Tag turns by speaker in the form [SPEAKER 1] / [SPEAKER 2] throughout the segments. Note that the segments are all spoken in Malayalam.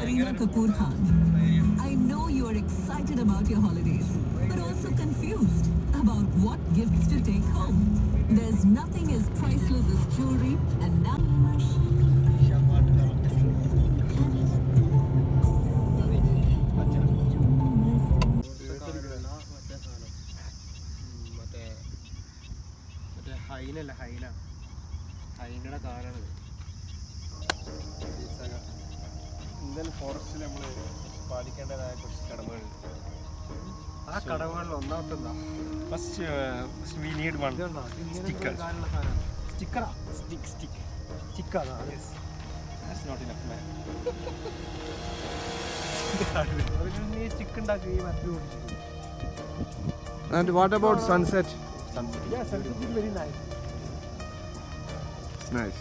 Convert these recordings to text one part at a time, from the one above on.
[SPEAKER 1] Kareena Kapoor Khan. I know you are excited about your holidays, but also confused about what gifts to take home. There's nothing as priceless as jewelry, and now.
[SPEAKER 2] ഹൈനല്ല ഹൈന ഹൈനയുടെ കാറാണ് ഇന്ത്യൻ ഫോറസ്റ്റിൽ നമ്മൾ പാലിക്കേണ്ടതായ കുറച്ച് കടമകളുണ്ട് ആ കടമകളിൽ ഒന്നാമത്തെ എന്താ? First we need one sticker സ്റ്റിക്കറാ stick stick സ്റ്റിക്കാണ് ദാറ്റ്സ് നോട്ട് ഇനഫ് മാൻ നീ സ്റ്റിക്ക് ഉണ്ടാക്കി മറ്റു
[SPEAKER 3] And what about sunset?
[SPEAKER 2] Yeah, sunset is very nice.
[SPEAKER 3] It's nice.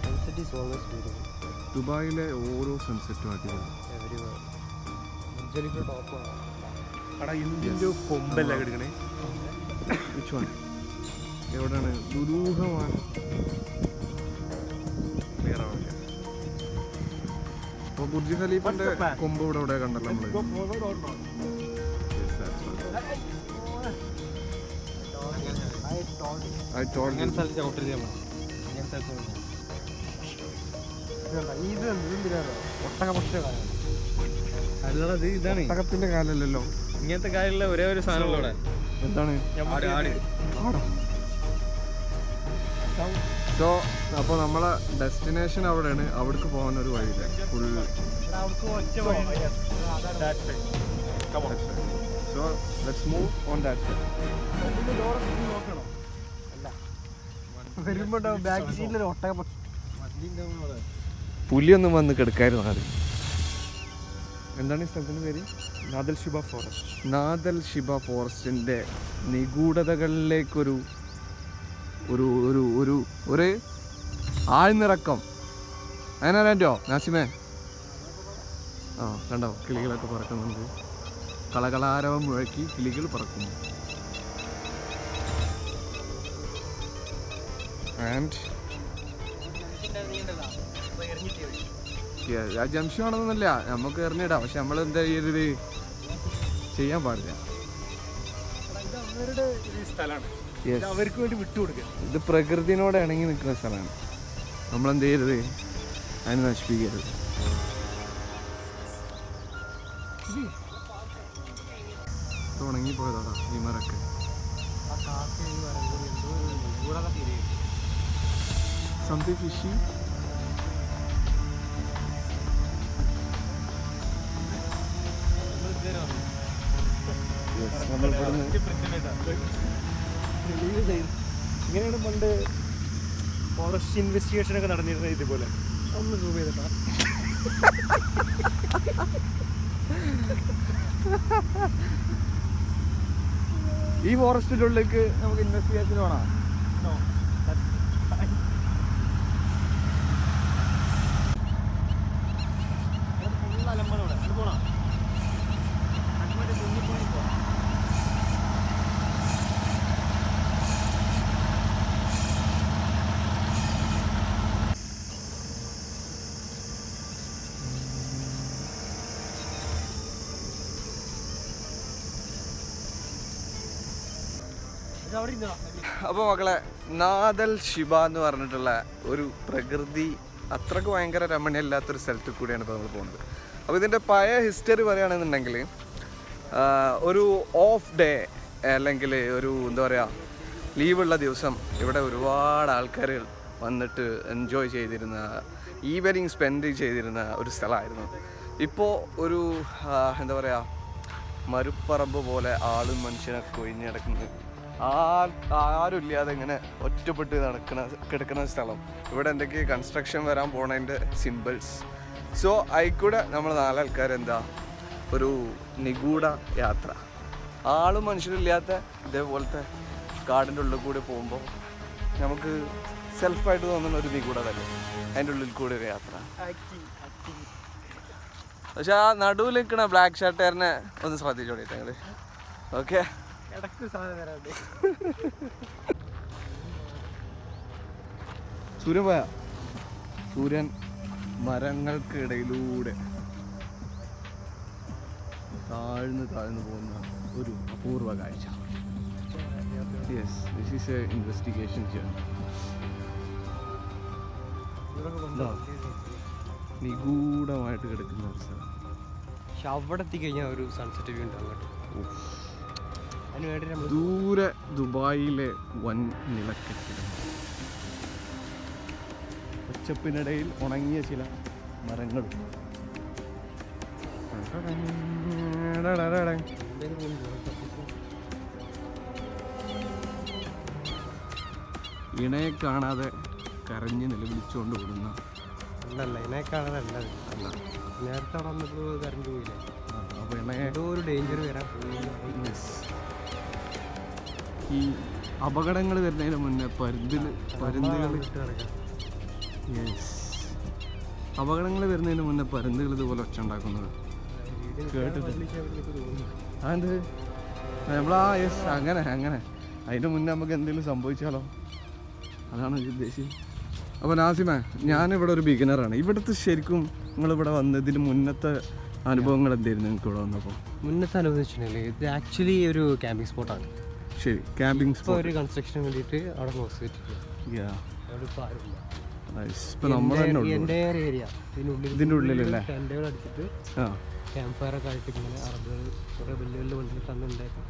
[SPEAKER 2] Sunset is always beautiful.
[SPEAKER 3] ദുബായിലെ ഓരോ സൺസെറ്റും അടിപൊളി.
[SPEAKER 2] ഇന്ത്യന്റെ കൊമ്പല്ല കിടക്കണേ
[SPEAKER 3] വിച്ച് വൺ എവിടെയാണ് ദുരൂഹമാണ്.
[SPEAKER 2] ക്ലിയർ ആവില്ല
[SPEAKER 3] അപ്പോൾ ബുർജ്
[SPEAKER 2] plan?
[SPEAKER 3] കൊമ്പ് ഇവിടെ ഇവിടെ കണ്ടല്ലോ നമ്മൾ?
[SPEAKER 2] I told not?
[SPEAKER 3] Yes, that's right.
[SPEAKER 2] I told you.
[SPEAKER 3] I told you.
[SPEAKER 2] സ്ഥലത്ത് ഔട്ടർ ചെയ്യാൻ ഇത് എന്തിനാണോ? ഇതാണ്.
[SPEAKER 3] ഒട്ടകത്തിന്റെ കാലല്ലല്ലോ.
[SPEAKER 2] ഇങ്ങനത്തെ കാലുള്ള ഒരേ ഒരു സാധനമുള്ള ഇവിടെ.
[SPEAKER 3] എന്താണ്? സോ അപ്പോൾ നമ്മളെ ഡെസ്റ്റിനേഷൻ അവിടെയാണ്. അവിടേക്ക് പോകാൻ ഒരു വഴിയില്ല. Full so let's move on that
[SPEAKER 2] വരുമ്പോ ബാക്ക് സീറ്റിൽ ഒരു ഒട്ടക
[SPEAKER 3] പുലിയൊന്നും വന്ന് കിടക്കായിരുന്നു അത് എന്താണ് ഈ സ്ഥലത്തിന്റെ പേര്?
[SPEAKER 2] നാദൽ ശിബ ഫോറസ്റ്റ്.
[SPEAKER 3] നാദൽ ശിബ ഫോറസ്റ്റിന്റെ നിഗൂഢതകളിലേക്കൊരു ഒരു ഒരു ഒരു ഒരു ആഴ്ന്നിറക്കം. അതിനാരോ നാസിമേ? ആ കണ്ടോ? കിളികളൊക്കെ പറക്കുന്നുണ്ട്. കളകളാരവം മുഴക്കി കിളികൾ പറക്കുന്നു. ആൻഡ് ആ ജംഷൻ ആണെന്നല്ല നമുക്ക് എറിഞ്ഞിടാം. പക്ഷെ നമ്മൾ എന്താ ചെയ്യരുത് ചെയ്യാൻ പാടില്ല.
[SPEAKER 2] ഇത് അവരുടെ ഒരു സ്ഥലമാണ്. ഇത് അവർക്ക് വേണ്ടി വിട്ടുകൊടുക്കുക
[SPEAKER 3] ഇത് പ്രകൃതിനോട് ഇണങ്ങി നിൽക്കുന്ന സ്ഥലമാണ്. നമ്മൾ എന്ത് ചെയ്യരുത്? അതിനെ നശിപ്പിക്കരുത്. ഉണങ്ങിപ്പോയതാ ഈ മരൊക്കെ
[SPEAKER 2] ആ കാക്ക എന്ന് പറയുന്നത് എന്തോ ഒരു നിഗൂഢത Release fishy. ഇങ്ങനെയാണ് പണ്ട് ഫോറസ്റ്റ് ഇൻവെസ്റ്റിഗേഷൻ ഒക്കെ നടന്നിരുന്നത് ഇതുപോലെ. ഒന്ന് സൂം ചെയ്തിട്ടാ.
[SPEAKER 3] ഈ ഫോറസ്റ്റിനുള്ളിലേക്ക് നമുക്ക് ഇൻവെസ്റ്റിഗേഷൻ വേണം
[SPEAKER 2] അവിടെ ഇരുന്നോ
[SPEAKER 3] അപ്പോൾ മക്കളെ നാദൽ ശിബ എന്ന് പറഞ്ഞിട്ടുള്ള ഒരു പ്രകൃതി അത്രയ്ക്ക് ഭയങ്കര രമണീയല്ലാത്തൊരു സ്ഥലത്ത് കൂടിയാണ് ഇപ്പോൾ നമ്മൾ പോകുന്നത്. അപ്പോൾ ഇതിന്റെ പഴയ ഹിസ്റ്ററി പറയുകയാണെന്നുണ്ടെങ്കിൽ ഒരു ഓഫ് ഡേ അല്ലെങ്കിൽ ഒരു എന്താ പറയുക ലീവുള്ള ദിവസം ഇവിടെ ഒരുപാട് ആൾക്കാർ വന്നിട്ട് എൻജോയ് ചെയ്തിരുന്ന ഈവനിങ് സ്പെൻഡ് ചെയ്തിരുന്ന ഒരു സ്ഥലമായിരുന്നു. ഇപ്പോൾ ഒരു എന്താ പറയുക മരുപ്പറമ്പ് പോലെ ആളും മനുഷ്യനൊക്കെ കൊഴിഞ്ഞടക്കുന്നത് ആ ആരും ഇല്ലാതെ ഇങ്ങനെ ഒറ്റപ്പെട്ട് നടക്കുന്ന കിടക്കുന്ന സ്ഥലം. ഇവിടെ എന്തൊക്കെ കൺസ്ട്രക്ഷൻ വരാൻ പോണതിന്റെ സിമ്പിൾസ് സോ അതിൽക്കൂടെ നമ്മൾ നാലാൾക്കാർ എന്താ ഒരു നിഗൂഢ യാത്ര. ആളും മനുഷ്യരില്ലാത്ത ഇതേപോലത്തെ കാടിന്റെ ഉള്ളിൽ കൂടി പോകുമ്പോൾ നമുക്ക് സെൽഫായിട്ട് തോന്നുന്ന ഒരു നിഗൂഢ തന്നെ അതിന്റെ ഉള്ളിൽ കൂടി ഒരു യാത്ര. പക്ഷെ ആ നടുവിൽ നിൽക്കുന്ന ബ്ലാക്ക് ഷർട്ടുകാരനെ ഒന്ന് ശ്രദ്ധിച്ചോളി ഞങ്ങൾ ഓക്കെ
[SPEAKER 2] സാധനം തരാണ്ട്
[SPEAKER 3] സൂര്യൻ പോയ? സൂര്യൻ മരങ്ങൾക്കിടയിലൂടെ താഴ്ന്ന് താഴ്ന്നു പോകുന്ന ഒരു അപൂർവ കാഴ്ച. Yes this is a investigation journey. നിഗൂഢമായിട്ട് കിടക്കുന്ന ഒരു സ്ഥലം.
[SPEAKER 2] പക്ഷെ അവിടെ എത്തിക്കഴിഞ്ഞാൽ ഒരു സൺസെറ്റ് വ്യൂ ഉണ്ട് അങ്ങോട്ട് അതിന് വേണ്ടി നമ്മൾ
[SPEAKER 3] ദൂരെ ദുബായിലെ വൻ നിലക്കെട്ടിടം ഉച്ചപ്പിനിടയിൽ ഉണങ്ങിയ ചില മരങ്ങളും ഇണയെ കാണാതെ കരഞ്ഞ് നിലവിളിച്ചുകൊണ്ട് വിടുന്ന
[SPEAKER 2] അല്ലല്ല ഇണയെ കാണാതെ അല്ല നേരത്തെ അവിടെ വന്നപ്പോൾ കറണ്ട് പോയില്ലേ?
[SPEAKER 3] അപ്പോൾ അപ്പൊ ഇണയെ
[SPEAKER 2] ഒരു ഡേഞ്ചർ വരാൻ പോയി.
[SPEAKER 3] ഈ അപകടങ്ങൾ വരുന്നതിന് മുന്നേ പരുന്തിൽ പരുന്തുകൾ. യെസ് അപകടങ്ങൾ വരുന്നതിന് മുന്നേ പരുന്തുകൾ ഇതുപോലെ ഒച്ച ഉണ്ടാക്കുന്നത്. അതെന്ത്? നമ്മളാ യെസ് അങ്ങനെ അങ്ങനെ. അതിന് മുന്നേ നമുക്ക് എന്തെങ്കിലും സംഭവിച്ചാലോ? അതാണ് ഉദ്ദേശിച്ചത് അപ്പോൾ നാസിമ ഞാനിവിടെ ഒരു ബിഗിനറാണ് ഇവിടുത്തെ ശരിക്കും നിങ്ങളിവിടെ വന്നതിന് മുന്നത്തെ അനുഭവങ്ങൾ എന്തായിരുന്നു നിങ്ങൾക്ക് ഇവിടെ വന്നപ്പോൾ?
[SPEAKER 2] മുന്നത്തെ അനുഭവിച്ചിട്ടുണ്ടെങ്കിൽ ഇത് ആക്ച്വലി ഒരു ക്യാമ്പിംഗ് സ്പോട്ടാണ്
[SPEAKER 3] ശരി ക്യാമ്പിംഗ് സ്പോട്ട്
[SPEAKER 2] ഒരു കൺസ്ട്രക്ഷൻ വേണ്ടിയിട്ട് അവിടെ
[SPEAKER 3] ഇതിന്റെ ഉള്ളിലല്ലേ
[SPEAKER 2] അടിച്ചിട്ട് ക്യാമ്പ് ഫയർ ഒക്കെ ആയിട്ട് ഇങ്ങനെ അറബുകൾ കുറേ വലിയ വലിയ വണ്ടികൾ തന്നുണ്ടായിരുന്നു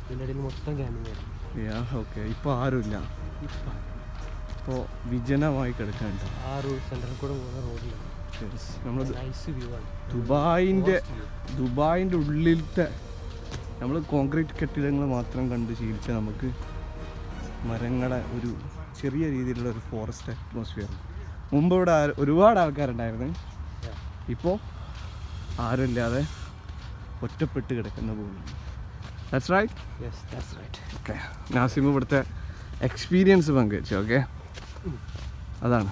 [SPEAKER 2] ഇതിന്റെ ഇടയിൽ മൊത്തം ക്യാമ്പിംഗ് ആയിരുന്നു.
[SPEAKER 3] യാ ഓക്കെ ഇപ്പോൾ ആരുമില്ല? ഇപ്പോൾ വിജനമായി കിടക്കാനുണ്ട്
[SPEAKER 2] ആ റോഡ് കൂടെ പോകുന്ന റോഡിലാണ്
[SPEAKER 3] നമ്മൾ ദുബായിന്റെ ദുബായിന്റെ ഉള്ളിലത്തെ നമ്മൾ കോൺക്രീറ്റ് കെട്ടിടങ്ങൾ മാത്രം കണ്ട് ശീലിച്ച നമുക്ക് മരങ്ങളുടെ ഒരു ചെറിയ രീതിയിലുള്ള ഒരു ഫോറസ്റ്റ് അറ്റ്മോസ്ഫിയർ മുമ്പ് ഇവിടെ ഒരുപാട് ആൾക്കാരുണ്ടായിരുന്നു. ഇപ്പോൾ ആരുമില്ലാതെ ഒറ്റപ്പെട്ട് കിടക്കുന്ന ഭൂമി that's right
[SPEAKER 2] yes that's right
[SPEAKER 3] okay Nasim ഇവിടുത്തെ എക്സ്പീരിയൻസ് പങ്കുവെച്ചു ഓക്കെ അതാണ്.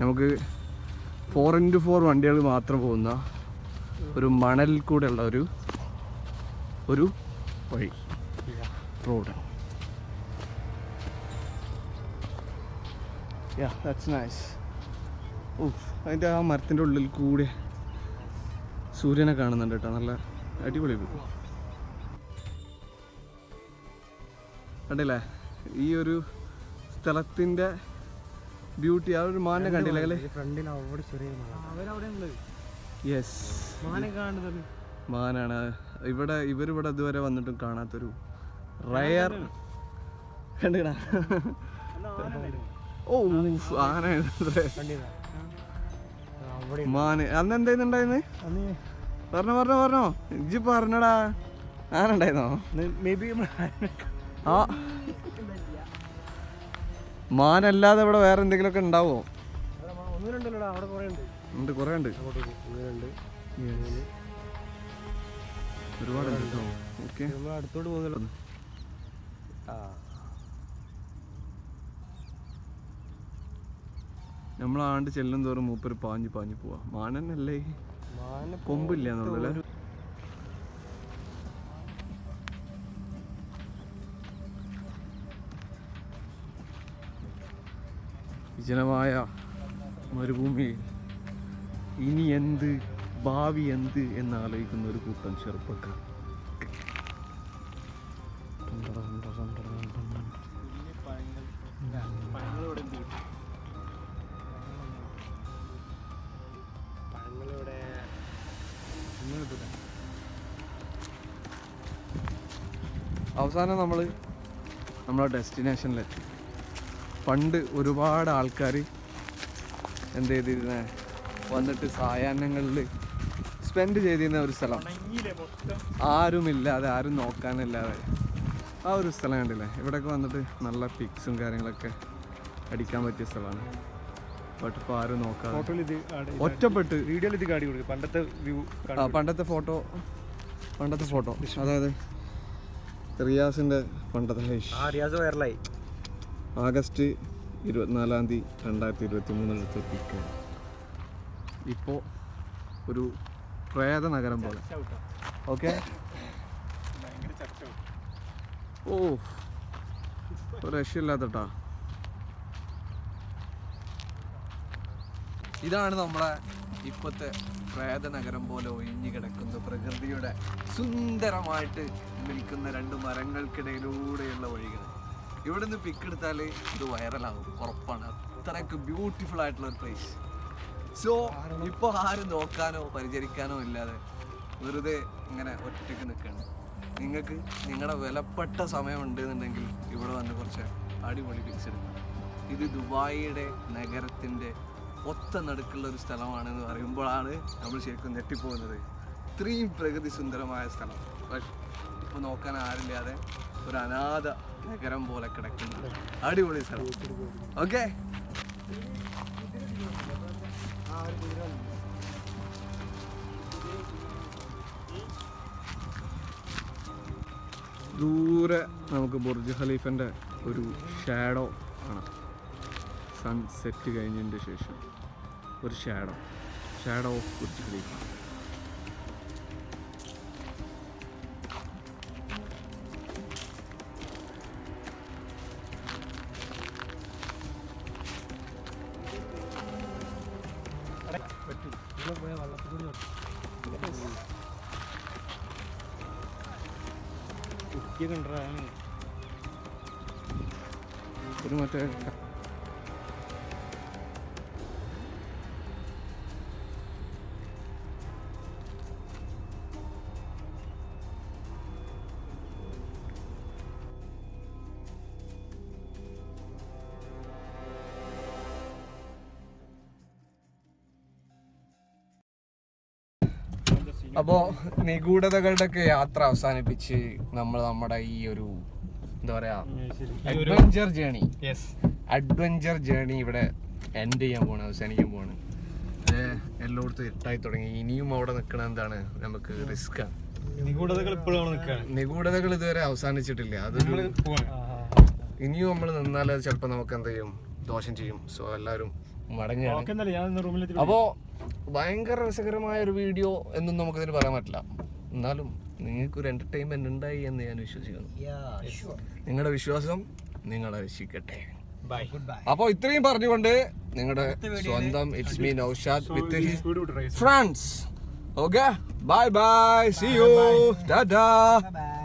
[SPEAKER 3] നമുക്ക് ഫോർ ഇന്റു ഫോർ വണ്ടികൾ മാത്രം പോകുന്ന ഒരു മണലിൽ കൂടെയുള്ള ഒരു ഒരു വഴി. Road ya that's nice oh അതിന്റെ ആ മരത്തിന്റെ ഉള്ളിൽ കൂടെ സൂര്യനെ കാണുന്നുണ്ട് കേട്ടോ. നല്ല അടിപൊളി. കണ്ടില്ലേ? ഈ ഒരു സ്ഥലത്തിന്റെ ബ്യൂട്ടി ആ ഒരു മാനെ കണ്ടില്ലേ? യെസ് മാനാണ്. ഇവിടെ ഇവരിവിടെ ഇതുവരെ വന്നിട്ടും കാണാത്തൊരു റയർ കണ്ടിടാ ഓ ആന മാന് അന്ന് എന്തായിരുന്നുണ്ടായിരുന്നു പറഞ്ഞോ പറഞ്ഞോ പറഞ്ഞോ. ഇജ്ജ് പറഞ്ഞടാ. ആന ഉണ്ടായിരുന്നോ? ആ. മാനല്ലാതെ ഇവിടെ വേറെ എന്തെങ്കിലുമൊക്കെ ഉണ്ടാവോ?
[SPEAKER 2] ഉണ്ട്.
[SPEAKER 3] കുറേ ഉണ്ട്. ഒരുപാടുണ്ട് കേട്ടോ ഓക്കെ.
[SPEAKER 2] നമ്മൾ അടുത്തോട്ട്
[SPEAKER 3] നമ്മളാണ്ട് ചെല്ലും തോറും മൂപ്പര് പാഞ്ഞു പാഞ്ഞു പോവാ. മാനന്നല്ലേ
[SPEAKER 2] മാന
[SPEAKER 3] കൊമ്പില്ല എന്നുള്ളല്ലേ? വിജനമായ മരുഭൂമിയിൽ ഇനി എന്ത് ഭാവി എന്ത് എന്നാലോചിക്കുന്ന ഒരു കൂട്ടം ചെറുപ്പക്കാർ. അവസാനം നമ്മൾ നമ്മളെ ഡെസ്റ്റിനേഷനിലെത്തി. പണ്ട് ഒരുപാട് ആൾക്കാർ എന്ത് ചെയ്തിരുന്നേ? വന്നിട്ട് സായാഹ്നങ്ങളിൽ സ്പെൻഡ് ചെയ്തിരുന്ന ഒരു സ്ഥലം. ആരുമില്ലാതെ ആരും നോക്കാനില്ലാതെ. ആ ഒരു സ്ഥലം കണ്ടില്ലേ? ഇവിടെയൊക്കെ വന്നിട്ട് നല്ല പിക്സും കാര്യങ്ങളൊക്കെ അടിക്കാൻ പറ്റിയ സ്ഥലമാണ്. ബട്ട് ഇപ്പോൾ ആരും നോക്കാതെ. ഒറ്റപ്പെട്ട്.
[SPEAKER 2] വീഡിയോയിൽ ഇത് കാടി കൊടുക്കും. പണ്ടത്തെ വ്യൂ
[SPEAKER 3] ആ പണ്ടത്തെ ഫോട്ടോ പണ്ടത്തെ ഫോട്ടോ അതായത് റിയാസിന്റെ പണ്ടത്തെ
[SPEAKER 2] റിയാസ് വൈറലായി
[SPEAKER 3] ആഗസ്റ്റ് ഇരുപത്തിനാലാം തീയതി രണ്ടായിരത്തി ഇരുപത്തി മൂന്നിലെടുത്ത പിക്ക് ഇപ്പോൾ ഒരു പ്രേത നഗരം പോലെ. ഓക്കെ. ഓ ഒരു രക്ഷയില്ലാത്തട്ടാ. ഇതാണ് നമ്മളെ ഇപ്പോഴത്തെ പ്രേതനഗരം പോലെ ഒഴിഞ്ഞു കിടക്കുന്ന പ്രകൃതിയുടെ സുന്ദരമായിട്ട് നിൽക്കുന്ന രണ്ട് മരങ്ങൾക്കിടയിലൂടെയുള്ള വഴികൾ. ഇവിടെ നിന്ന് പിക്കെടുത്താൽ ഇത് വൈറലാകും ഉറപ്പാണ്. അത്രയ്ക്ക് ബ്യൂട്ടിഫുൾ ആയിട്ടുള്ള ഒരു പ്ലേസ് സോ ഇപ്പൊ ആരും നോക്കാനോ പരിചരിക്കാനോ ഇല്ലാതെ വെറുതെ ഇങ്ങനെ ഒറ്റയ്ക്ക് നിൽക്കണം നിങ്ങൾക്ക് നിങ്ങളുടെ വിലപ്പെട്ട സമയം ഉണ്ടെന്നുണ്ടെങ്കിൽ ഇവിടെ വന്ന് കുറച്ച് അടിപൊളി പിക്സ് ഇത് ദുബായിയുടെ നഗരത്തിന്റെ ഒത്ത നടുക്കുള്ള ഒരു സ്ഥലമാണെന്ന് പറയുമ്പോഴാണ് നമ്മൾ ശരിക്കും ഞെട്ടിപ്പോകുന്നത്. ഇത്രയും പ്രകൃതി സുന്ദരമായ സ്ഥലം. പക്ഷെ നോക്കാൻ ആരില്ലാതെ ഒരു അനാഥ നഗരം പോലെ കിടക്കുന്ന അടിപൊളി സ്ഥലം. ഓക്കെ ദൂരെ നമുക്ക് ബുർജ് ഖലീഫന്റെ ഒരു ഷാഡോ ആണ് സൺസെറ്റ് കഴിഞ്ഞതിന്റെ ശേഷം ഒരു shadow shadow of Burj Khalifa.
[SPEAKER 2] కింద తిరుమల
[SPEAKER 3] ഒരു മറ്റേ അപ്പോ നിഗൂഢതകളുടെ യാത്ര അവസാനിപ്പിച്ച് നമ്മൾ നമ്മുടെ ഈ ഒരു എന്താ പറയാ അഡ്വഞ്ചർ ജേണി അഡ്വഞ്ചർ ജേണി ഇവിടെ എൻഡ് ചെയ്യാൻ പോണ് അവസാനിക്കാൻ പോണ് എല്ലായിടത്തും ഇട്ടായി തുടങ്ങി. ഇനിയും അവിടെ നിൽക്കണ എന്താണ്? നമുക്ക് റിസ്ക്
[SPEAKER 2] നിഗൂഢതകൾ ഇപ്പോഴും
[SPEAKER 3] നിഗൂഢതകൾ ഇതുവരെ അവസാനിച്ചിട്ടില്ല. അതൊരു ഇനിയും നമ്മൾ നിന്നാൽ അത് ചിലപ്പോൾ നമുക്ക് എന്ത് ചെയ്യും? ദോഷം ചെയ്യും. സോ എല്ലാവരും മടങ്ങുകയാണ്. അപ്പോൾ ഭയങ്കര രസകരമായ ഒരു വീഡിയോ എന്നും നമുക്ക് നമുക്കിതിന് പറയാൻ പറ്റില്ല. എന്നാലും നിങ്ങൾക്ക് ഒരു എന്റർടൈൻമെന്റ് ഉണ്ടായി എന്ന് ഞാൻ വിശ്വസിക്കുന്നു. നിങ്ങളുടെ വിശ്വാസം നിങ്ങളെ രക്ഷിക്കട്ടെ.
[SPEAKER 2] ബൈ ഗുഡ് ബൈ
[SPEAKER 3] അപ്പോൾ ഇത്രയും പറഞ്ഞുകൊണ്ട് നിങ്ങളുടെ സ്വന്തം it's me Naushad with
[SPEAKER 2] his
[SPEAKER 3] friends okay bye bye see you tata
[SPEAKER 4] Bye bye.